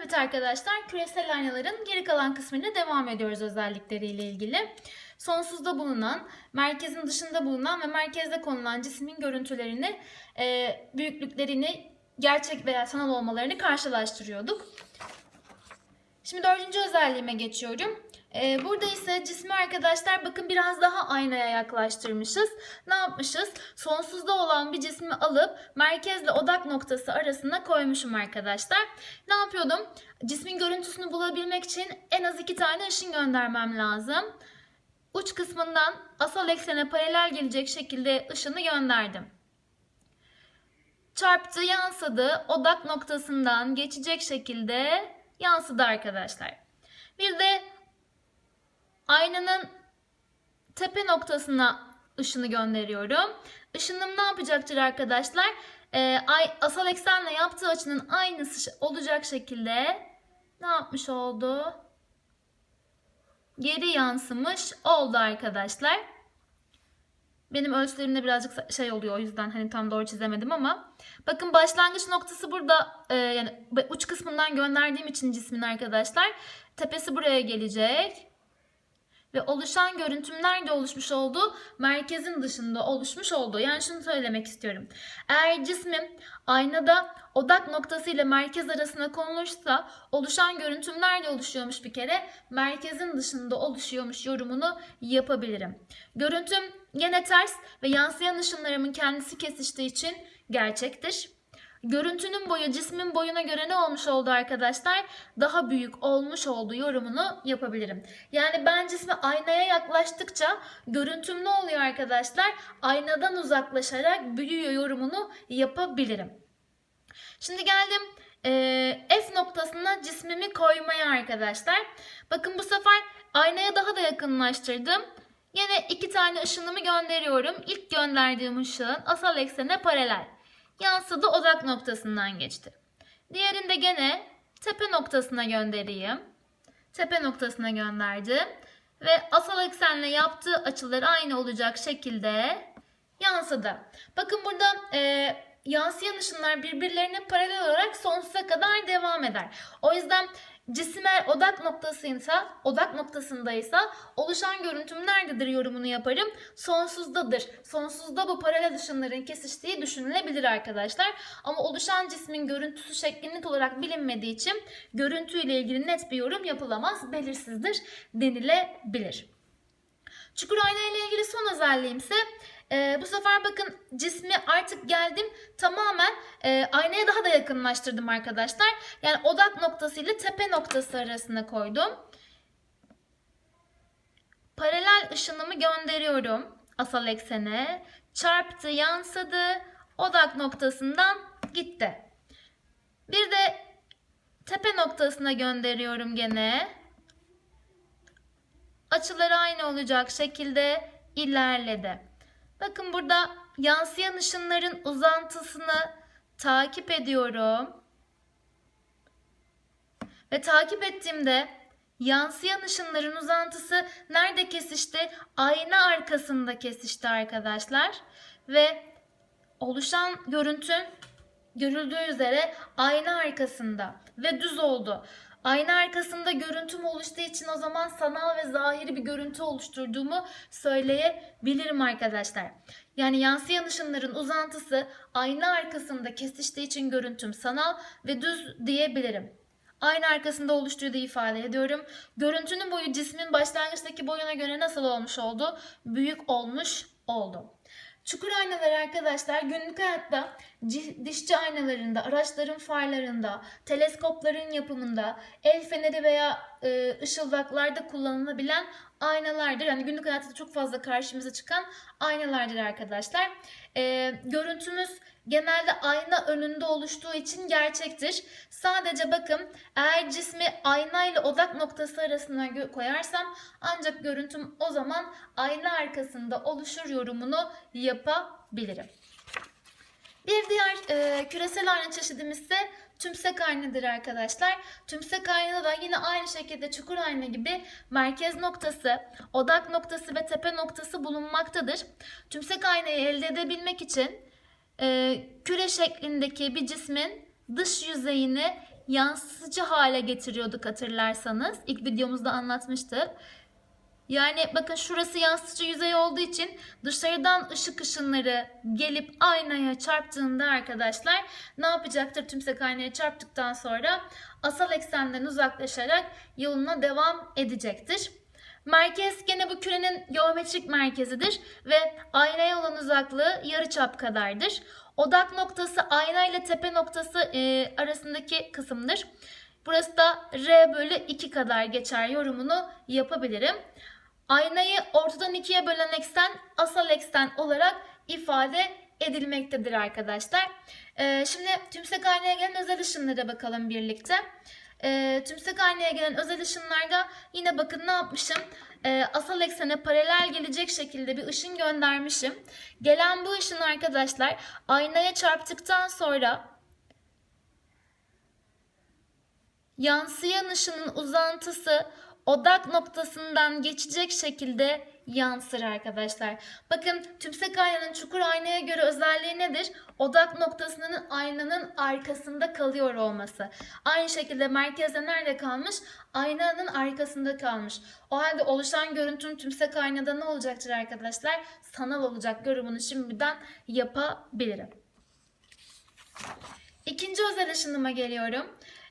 Evet arkadaşlar küresel aynaların geri kalan kısmıyla devam ediyoruz özellikleriyle ilgili. Sonsuzda bulunan, merkezin dışında bulunan ve merkezde konulan cismin görüntülerini, e, büyüklüklerini, gerçek veya sanal olmalarını karşılaştırıyorduk. Şimdi dördüncü özelliğime geçiyorum. Ee, burada ise cismi arkadaşlar bakın biraz daha aynaya yaklaştırmışız. Ne yapmışız? Sonsuzda olan bir cismi alıp merkezle odak noktası arasına koymuşum arkadaşlar. Ne yapıyordum? Cismin görüntüsünü bulabilmek için en az iki tane ışın göndermem lazım. Uç kısmından asal eksene paralel gelecek şekilde ışını gönderdim. Çarptı, yansıdı, odak noktasından geçecek şekilde yansıdı arkadaşlar. Bir de aynanın tepe noktasına ışını gönderiyorum. Işınım ne yapacaktır arkadaşlar? Ee, ay, asal eksenle yaptığı açının aynısı olacak şekilde ne yapmış oldu? Geri yansımış oldu arkadaşlar. Benim ölçülerimde birazcık şey oluyor o yüzden hani tam doğru çizemedim ama. Bakın başlangıç noktası burada e, yani uç kısmından gönderdiğim için cismin arkadaşlar. Tepesi buraya gelecek. Ve oluşan görüntüm nerede oluşmuş oldu? Merkezin dışında oluşmuş oldu. Yani şunu söylemek istiyorum. Eğer cismim aynada odak noktası ile merkez arasına konulursa oluşan görüntüm nerede oluşuyormuş bir kere? Merkezin dışında oluşuyormuş yorumunu yapabilirim. Görüntüm gene ters ve yansıyan ışınlarımın kendisi kesiştiği için gerçektir. Görüntünün boyu cismin boyuna göre ne olmuş oldu arkadaşlar? Daha büyük olmuş olduğu yorumunu yapabilirim. Yani ben cismi aynaya yaklaştıkça görüntüm ne oluyor arkadaşlar? Aynadan uzaklaşarak büyüyor yorumunu yapabilirim. Şimdi geldim F noktasına cismimi koymaya arkadaşlar. Bakın bu sefer aynaya daha da yakınlaştırdım. Yine iki tane ışınımı gönderiyorum. İlk gönderdiğim ışığın asal eksene paralel yansıdı odak noktasından geçti. Diğerinde gene tepe noktasına göndereyim. Tepe noktasına gönderdim. Ve asal eksenle yaptığı açılar aynı olacak şekilde yansıdı. Bakın burada e, yansıyan ışınlar birbirlerine paralel olarak sonsuza kadar devam eder. O yüzden cisim eğer odak noktasıysa, odak noktasındaysa oluşan görüntüm nerededir yorumunu yaparım. Sonsuzdadır. Sonsuzda bu paralel ışınların kesiştiği düşünülebilir arkadaşlar. Ama oluşan cismin görüntüsü şekli net olarak bilinmediği için görüntüyle ilgili net bir yorum yapılamaz, belirsizdir denilebilir. Çukur ayna ile ilgili son özelliğim ise e, bu sefer bakın cismi artık geldim tamamen e, aynaya daha da yakınlaştırdım arkadaşlar. Yani odak noktası ile tepe noktası arasına koydum. Paralel ışınımı gönderiyorum asal eksene. Çarptı, yansıdı. Odak noktasından gitti. Bir de tepe noktasına gönderiyorum gene. Açıları aynı olacak şekilde ilerledi. Bakın burada yansıyan ışınların uzantısını takip ediyorum. Ve takip ettiğimde yansıyan ışınların uzantısı nerede kesişti? Ayna arkasında kesişti arkadaşlar. Ve oluşan görüntü görüldüğü üzere ayna arkasında ve düz oldu. Ayna arkasında görüntüm oluştuğu için o zaman sanal ve zahiri bir görüntü oluşturduğumu söyleyebilirim arkadaşlar. Yani yansıyan ışınların uzantısı ayna arkasında kesiştiği için görüntüm sanal ve düz diyebilirim. Ayna arkasında oluştuğu da ifade ediyorum. Görüntünün boyu cismin başlangıçtaki boyuna göre nasıl olmuş oldu? Büyük olmuş oldu. Çukur aynalar arkadaşlar günlük hayatta dişçi aynalarında, araçların farlarında, teleskopların yapımında, el feneri veya e, ışıldaklarda kullanılabilen aynalardır. Yani günlük hayatta çok fazla karşımıza çıkan aynalardır arkadaşlar. E, görüntümüz genelde ayna önünde oluştuğu için gerçektir. Sadece bakın eğer cismi ayna ile odak noktası arasına koyarsam ancak görüntüm o zaman ayna arkasında oluşur yorumunu yapabilirim. Bir diğer e, küresel ayna çeşidimiz ise tümsek aynadır arkadaşlar. Tümsek aynada da yine aynı şekilde çukur ayna gibi merkez noktası, odak noktası ve tepe noktası bulunmaktadır. Tümsek aynayı elde edebilmek için e, küre şeklindeki bir cismin dış yüzeyini yansıtıcı hale getiriyorduk hatırlarsanız. İlk videomuzda anlatmıştık. Yani bakın şurası yansıtıcı yüzey olduğu için dışarıdan ışık ışınları gelip aynaya çarptığında arkadaşlar ne yapacaktır? Tümsek aynaya çarptıktan sonra asal eksenden uzaklaşarak yoluna devam edecektir. Merkez gene bu kürenin geometrik merkezidir ve aynaya olan uzaklığı yarıçap kadardır. Odak noktası ayna ile tepe noktası e, arasındaki kısımdır. Burası da R bölü 2 kadar geçer yorumunu yapabilirim. Aynayı ortadan ikiye bölen eksen asal eksen olarak ifade edilmektedir arkadaşlar. Ee, şimdi tümsek aynaya gelen özel ışınlara bakalım birlikte. Ee, tümsek aynaya gelen özel ışınlarda yine bakın ne yapmışım? Ee, asal eksene paralel gelecek şekilde bir ışın göndermişim. Gelen bu ışın arkadaşlar aynaya çarptıktan sonra yansıyan ışının uzantısı odak noktasından geçecek şekilde yansır arkadaşlar. Bakın tümsek aynanın çukur aynaya göre özelliği nedir? Odak noktasının aynanın arkasında kalıyor olması. Aynı şekilde merkezde nerede kalmış? Aynanın arkasında kalmış. O halde oluşan görüntünün tümsek aynada ne olacaktır arkadaşlar? Sanal olacak yorumunu şimdiden yapabilirim. İkinci özel ışınıma geliyorum.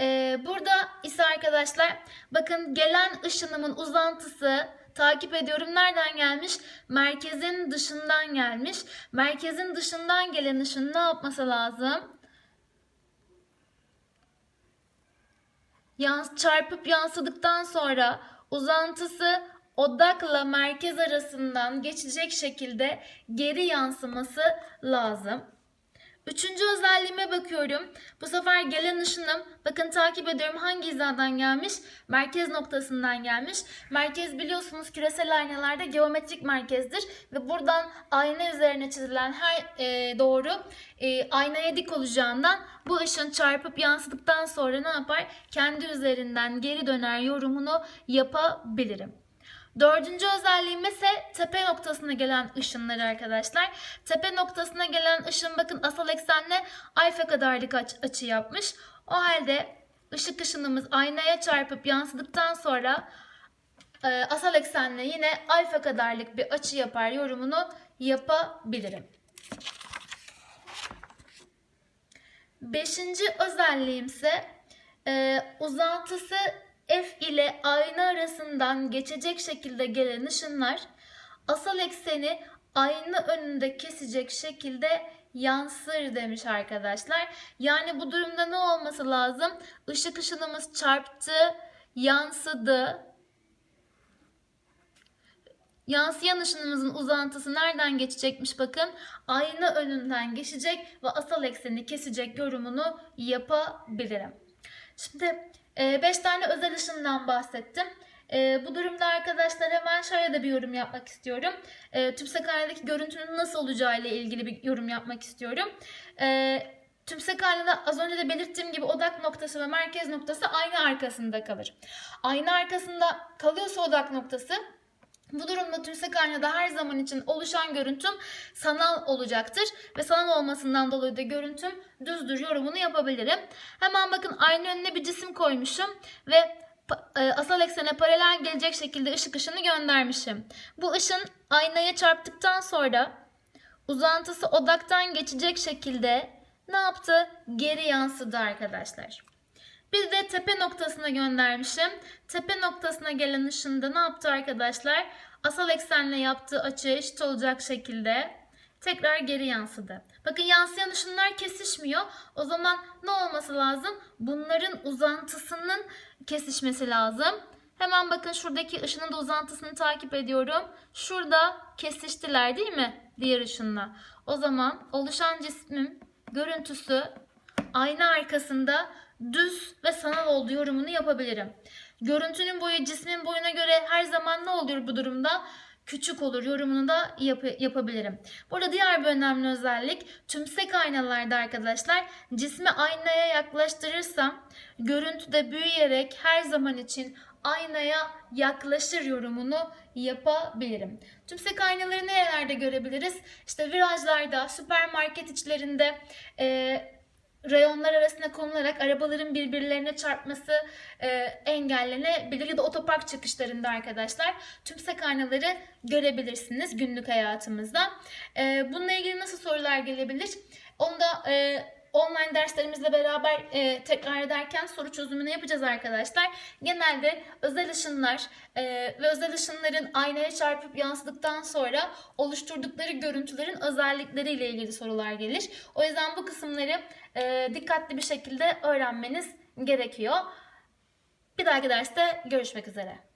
Ee, burada ise arkadaşlar bakın gelen ışınımın uzantısı takip ediyorum. Nereden gelmiş? Merkezin dışından gelmiş. Merkezin dışından gelen ışın ne yapması lazım? Yans çarpıp yansıdıktan sonra uzantısı odakla merkez arasından geçecek şekilde geri yansıması lazım. Üçüncü özelliğime bakıyorum. Bu sefer gelen ışınım bakın takip ediyorum hangi hizadan gelmiş? Merkez noktasından gelmiş. Merkez biliyorsunuz küresel aynalarda geometrik merkezdir ve buradan ayna üzerine çizilen her e, doğru e, aynaya dik olacağından bu ışın çarpıp yansıdıktan sonra ne yapar? Kendi üzerinden geri döner yorumunu yapabilirim. Dördüncü özelliğim ise tepe noktasına gelen ışınları arkadaşlar. Tepe noktasına gelen ışın bakın asal eksenle alfa kadarlık aç- açı yapmış. O halde ışık ışınımız aynaya çarpıp yansıdıktan sonra e, asal eksenle yine alfa kadarlık bir açı yapar yorumunu yapabilirim. Beşinci özelliğim ise e, uzantısı F ile ayna arasından geçecek şekilde gelen ışınlar asal ekseni ayna önünde kesecek şekilde yansır demiş arkadaşlar. Yani bu durumda ne olması lazım? Işık ışınımız çarptı, yansıdı. Yansıyan ışınımızın uzantısı nereden geçecekmiş bakın. Ayna önünden geçecek ve asal ekseni kesecek yorumunu yapabilirim. Şimdi 5 tane özel ışından bahsettim. E, bu durumda arkadaşlar hemen şöyle de bir yorum yapmak istiyorum. E, tümsek aynadaki görüntünün nasıl olacağı ile ilgili bir yorum yapmak istiyorum. E, tümsek aynada az önce de belirttiğim gibi odak noktası ve merkez noktası ayna arkasında kalır. Ayna arkasında kalıyorsa odak noktası bu durumda tümsek aynada her zaman için oluşan görüntüm sanal olacaktır ve sanal olmasından dolayı da görüntüm düzdür yorumunu yapabilirim. Hemen bakın ayna önüne bir cisim koymuşum ve e, asal eksene paralel gelecek şekilde ışık ışını göndermişim. Bu ışın aynaya çarptıktan sonra uzantısı odaktan geçecek şekilde ne yaptı? Geri yansıdı arkadaşlar. Bir de tepe noktasına göndermişim. Tepe noktasına gelen ışında ne yaptı arkadaşlar? Asal eksenle yaptığı açı eşit olacak şekilde tekrar geri yansıdı. Bakın yansıyan ışınlar kesişmiyor. O zaman ne olması lazım? Bunların uzantısının kesişmesi lazım. Hemen bakın şuradaki ışının da uzantısını takip ediyorum. Şurada kesiştiler değil mi? Diğer ışınla. O zaman oluşan cismin görüntüsü ayna arkasında düz ve sanal olduğu yorumunu yapabilirim. Görüntünün boyu cismin boyuna göre her zaman ne oluyor bu durumda? Küçük olur yorumunu da yap- yapabilirim. Burada diğer bir önemli özellik tümsek aynalarda arkadaşlar cismi aynaya yaklaştırırsam görüntü de büyüyerek her zaman için aynaya yaklaşır yorumunu yapabilirim. Tümsek aynaları nerelerde görebiliriz? İşte virajlarda, süpermarket içlerinde, eee reyonlar arasında konularak arabaların birbirlerine çarpması e, engellenebilir ya da otopark çıkışlarında arkadaşlar tümsek aynaları görebilirsiniz günlük hayatımızda. E, bununla ilgili nasıl sorular gelebilir? Onu da e, online derslerimizle beraber e, tekrar ederken soru çözümünü yapacağız arkadaşlar. Genelde özel ışınlar e, ve özel ışınların aynaya çarpıp yansıdıktan sonra oluşturdukları görüntülerin özellikleriyle ilgili sorular gelir. O yüzden bu kısımları e, dikkatli bir şekilde öğrenmeniz gerekiyor. Bir dahaki derste görüşmek üzere.